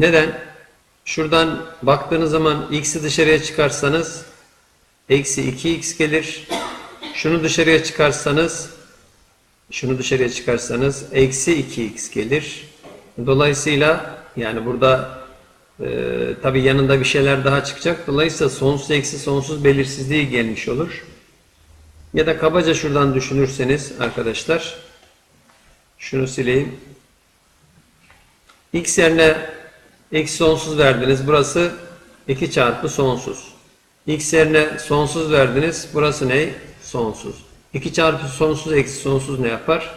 Neden? Şuradan baktığınız zaman x'i dışarıya çıkarsanız eksi 2x gelir. Şunu dışarıya çıkarsanız şunu dışarıya çıkarsanız eksi 2x gelir. Dolayısıyla yani burada e, tabi yanında bir şeyler daha çıkacak. Dolayısıyla sonsuz eksi sonsuz belirsizliği gelmiş olur. Ya da kabaca şuradan düşünürseniz arkadaşlar şunu sileyim. X yerine eksi sonsuz verdiniz. Burası 2 çarpı sonsuz. X yerine sonsuz verdiniz. Burası ne? Sonsuz. 2 çarpı sonsuz eksi sonsuz ne yapar?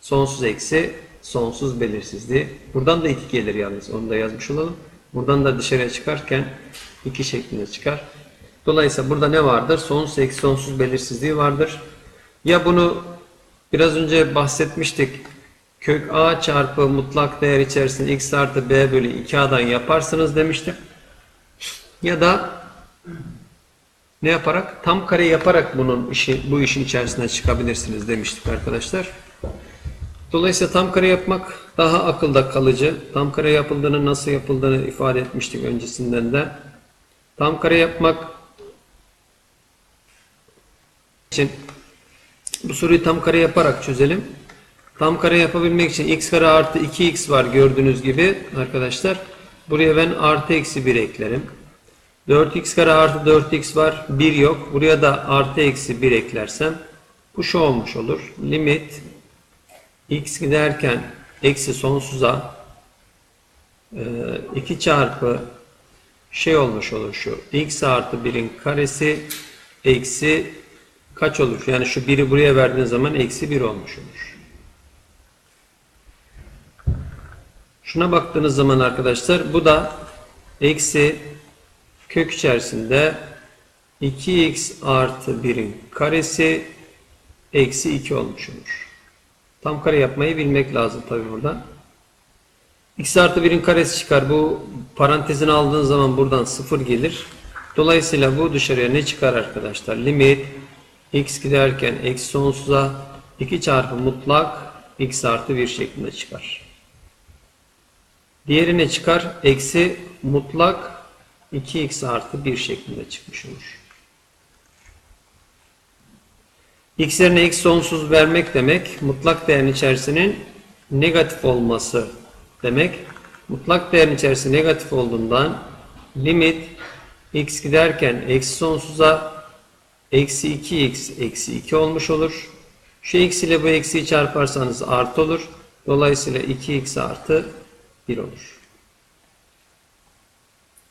Sonsuz eksi sonsuz belirsizliği. Buradan da 2 gelir yalnız. Onu da yazmış olalım. Buradan da dışarıya çıkarken 2 şeklinde çıkar. Dolayısıyla burada ne vardır? Sonsuz eksi sonsuz belirsizliği vardır. Ya bunu biraz önce bahsetmiştik. Kök a çarpı mutlak değer içerisinde x artı b bölü 2a'dan yaparsınız demiştim. Ya da ne yaparak? Tam kare yaparak bunun işi, bu işin içerisine çıkabilirsiniz demiştik arkadaşlar. Dolayısıyla tam kare yapmak daha akılda kalıcı. Tam kare yapıldığını nasıl yapıldığını ifade etmiştik öncesinden de. Tam kare yapmak için bu soruyu tam kare yaparak çözelim. Tam kare yapabilmek için x kare artı 2x var gördüğünüz gibi arkadaşlar. Buraya ben artı eksi 1 eklerim. 4x kare artı 4x var. 1 yok. Buraya da artı eksi 1 eklersem bu şu olmuş olur. Limit x giderken eksi sonsuza 2 çarpı şey olmuş olur şu. x artı 1'in karesi eksi kaç olur? Yani şu 1'i buraya verdiğiniz zaman eksi 1 olmuş olur. Şuna baktığınız zaman arkadaşlar bu da eksi kök içerisinde 2x artı 1'in karesi eksi 2 olmuş olur. Tam kare yapmayı bilmek lazım tabi burada. x artı 1'in karesi çıkar. Bu parantezini aldığın zaman buradan 0 gelir. Dolayısıyla bu dışarıya ne çıkar arkadaşlar? Limit x giderken eksi sonsuza 2 çarpı mutlak x artı 1 şeklinde çıkar. Diğeri ne çıkar? Eksi mutlak 2x artı 1 şeklinde çıkmış olur. x yerine x sonsuz vermek demek mutlak değerin içerisinin negatif olması demek. Mutlak değerin içerisi negatif olduğundan limit x giderken eksi sonsuza eksi 2x eksi 2 olmuş olur. Şu x ile bu eksiyi çarparsanız artı olur. Dolayısıyla 2x artı 1 olur.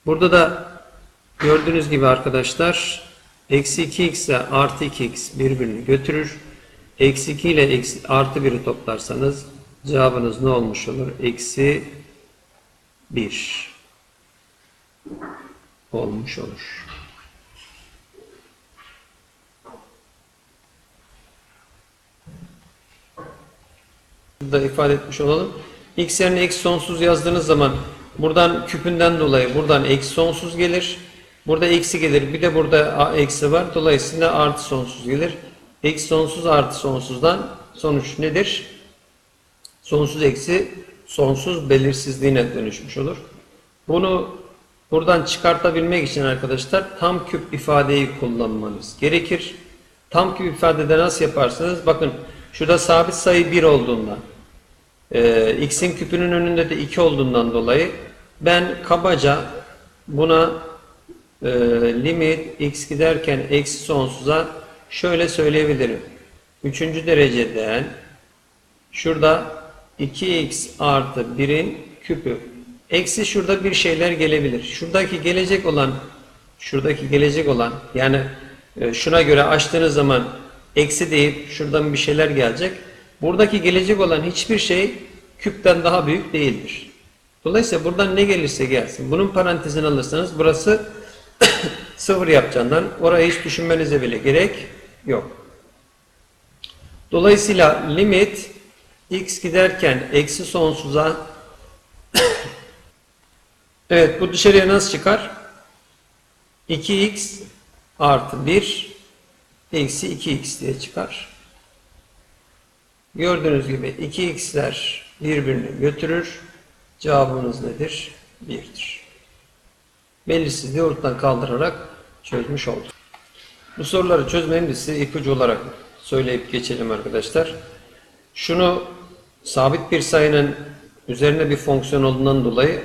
Burada da gördüğünüz gibi arkadaşlar eksi 2x ile artı 2x birbirini götürür. Eksi 2 ile eksi, artı 1'i toplarsanız cevabınız ne olmuş olur? Eksi 1 olmuş olur. da ifade etmiş olalım. X yerine eksi sonsuz yazdığınız zaman buradan küpünden dolayı buradan eksi sonsuz gelir. Burada eksi gelir. Bir de burada eksi var. Dolayısıyla artı sonsuz gelir. Eksi sonsuz artı sonsuzdan sonuç nedir? Sonsuz eksi sonsuz belirsizliğine dönüşmüş olur. Bunu buradan çıkartabilmek için arkadaşlar tam küp ifadeyi kullanmanız gerekir. Tam küp ifadede nasıl yaparsınız? Bakın şurada sabit sayı 1 olduğundan e, x'in küpünün önünde de 2 olduğundan dolayı ben kabaca buna e, limit x giderken eksi sonsuza şöyle söyleyebilirim. Üçüncü dereceden şurada 2x artı 1'in küpü. Eksi şurada bir şeyler gelebilir. Şuradaki gelecek olan şuradaki gelecek olan yani e, şuna göre açtığınız zaman eksi deyip şuradan bir şeyler gelecek. Buradaki gelecek olan hiçbir şey küpten daha büyük değildir. Dolayısıyla buradan ne gelirse gelsin. Bunun parantezini alırsanız burası sıfır yapacağından orayı hiç düşünmenize bile gerek yok. Dolayısıyla limit x giderken eksi sonsuza evet bu dışarıya nasıl çıkar? 2x artı 1 eksi 2x diye çıkar. Gördüğünüz gibi 2x'ler birbirini götürür. Cevabımız nedir? 1'dir. Belirsizliği ortadan kaldırarak çözmüş olduk. Bu soruları çözmenin de size ipucu olarak söyleyip geçelim arkadaşlar. Şunu sabit bir sayının üzerine bir fonksiyon olduğundan dolayı